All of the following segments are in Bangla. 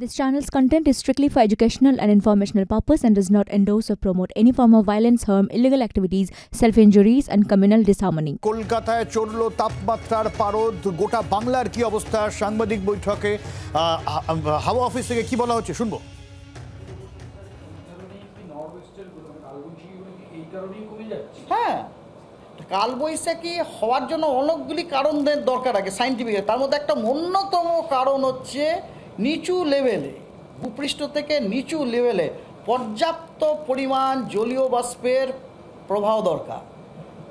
This channel's content is strictly for educational and informational purpose and does not endorse or promote any form of violence, harm, illegal activities, self-injuries and communal disharmony. কলকাতায় চড়ল তাপমাত্রার পারদ গোটা বাংলার কি অবস্থা সাংবাদিক বৈঠকে হাওয়া অফিস থেকে কি বলা হচ্ছে শুনব হ্যাঁ কালবৈশাখী হওয়ার জন্য অনেকগুলি কারণদের দরকার আছে সাইন্টিফিক তার মধ্যে একটা অন্যতম কারণ হচ্ছে নিচু লেভেলে ভূপৃষ্ঠ থেকে নিচু লেভেলে পর্যাপ্ত পরিমাণ জলীয় বাষ্পের প্রবাহ দরকার।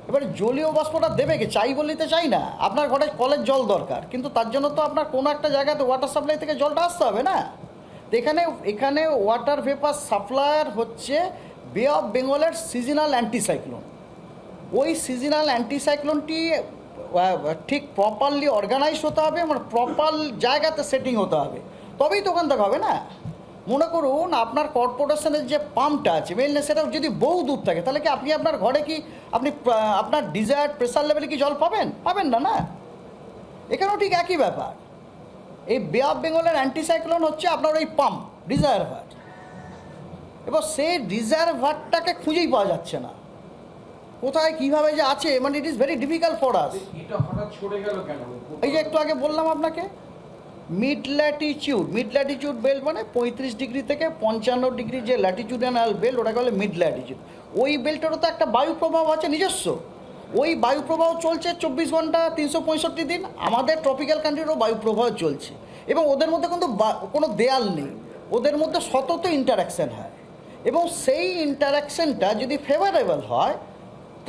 এবার জলীয় বাষ্পটা দেবে কি? চাই বলতে চাই না। আপনার ঘরে কলের জল দরকার। কিন্তু তার জন্য তো আপনার কোনো একটা জায়গাতে ওয়াটার সাপ্লাই থেকে জলটা আসতে হবে না। তো এখানে এখানে ওয়াটার ভেপার সাপ্লায়ার হচ্ছে বে অফ বেঙ্গলের সিজনাল অ্যান্টিসাইক্লোন ওই সিজনাল অ্যান্টিসাইক্লোনটি ঠিক প্রপারলি অর্গানাইজ হতে হবে মানে প্রপার জায়গাতে সেটিং হতে হবে। তবেই তো ওখান থেকে হবে না? মনে করুন আপনার কর্পোরেশনের যে পাম্পটা আছে মেনলি সেটা যদি বহু দূর থাকে, তাহলে কি আপনি আপনার ঘরে কি আপনি আপনার ডিজায়ার প্রেশার লেভেলে কি জল পাবেন? পাবেন না না। এখানেও ঠিক একই ব্যাপার। এই বে অফ বেঙ্গলের অ্যান্টিসাইক্লোন হচ্ছে আপনার ওই পাম্প রিজার্ভার এবার সেই রিজার্ভারটাকে খুঁজেই পাওয়া যাচ্ছে না। কোথায় কীভাবে যে আছে মানে it is very difficult for us এটা হঠাৎ সরে গেল কেন? এই যে একটু আগে বললাম আপনাকে mid latitude mid latitude belt মানে পঁয়ত্রিশ ডিগ্রি থেকে পঞ্চান্ন ডিগ্রি যে ল্যাটিচিউডানাল বেল্ট ওটাকে বলে মিড ল্যাটিচিউড ওই বেল্টেরও তো একটা বায়ু প্রবাহ আছে নিজস্ব। ওই বায়ু প্রবাহ চলছে চব্বিশ ঘণ্টা তিনশো পঁয়ষট্টি দিন আমাদের ট্রপিক্যাল কান্ট্রিরও বায়ু প্রবাহ চলছে। এবং ওদের মধ্যে কিন্তু কোনো দেয়াল নেই। ওদের মধ্যে সতত ইন্টারাকশান হয়। এবং সেই ইন্টারাকশানটা যদি ফেভারেবল হয়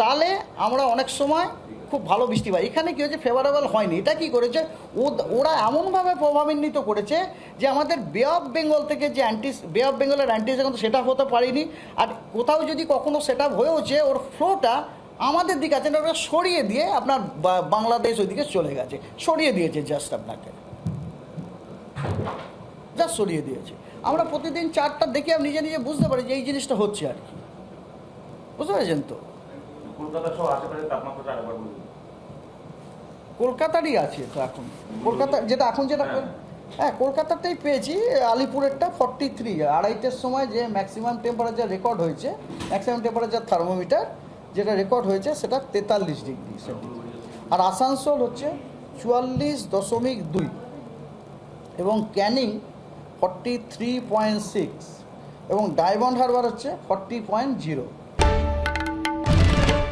তাহলে আমরা অনেক সময় খুব ভালো বৃষ্টি পাই। এখানে কী হয়েছে? ফেভারেবল হয়নি। এটা কি করেছে? ও- ওরা এমনভাবে প্রভাবান্বিত করেছে যে আমাদের বে অফ বেঙ্গল থেকে যে অ্যান্টি বে অফ বেঙ্গলের অ্যান্টি সেটা হতে পারেনি। আর কোথাও যদি কখনো সেটা হয়েওছে, ওর ফ্লোটা আমাদের দিকে আছে ওটা সরিয়ে দিয়ে আপনার বাংলাদেশ ওইদিকে চলে গেছে। সরিয়ে দিয়েছে জাস্ট আপনাকে। জাস্ট সরিয়ে দিয়েছে। আমরা প্রতিদিন চারটা দেখে আমি নিজে নিজে বুঝতে পারি যে এই জিনিসটা হচ্ছে আর কি। বুঝতে পেরেছেন তো? কলকাতা সহ আশেপাশে তাপমাত্রাটা আরেকবার বলুন কলকাতারই আছে তো এখন। কলকাতা যেটা এখন যেটা হ্যাঁ। কলকাতাতেই পেয়েছি। আলিপুরেরটা ফর্টি থ্রি আড়াইটের সময় যে ম্যাক্সিমাম টেম্পারেচার রেকর্ড হয়েছে ম্যাক্সিমাম টেম্পারেচার থার্মোমিটার যেটা রেকর্ড হয়েছে সেটা তেতাল্লিশ ডিগ্রি আর আসানসোল হচ্ছে চুয়াল্লিশ দশমিক দুই। এবং Canning forty three point six এবং ডায়মন্ড হারবার হচ্ছে ফর্টি পয়েন্ট জিরো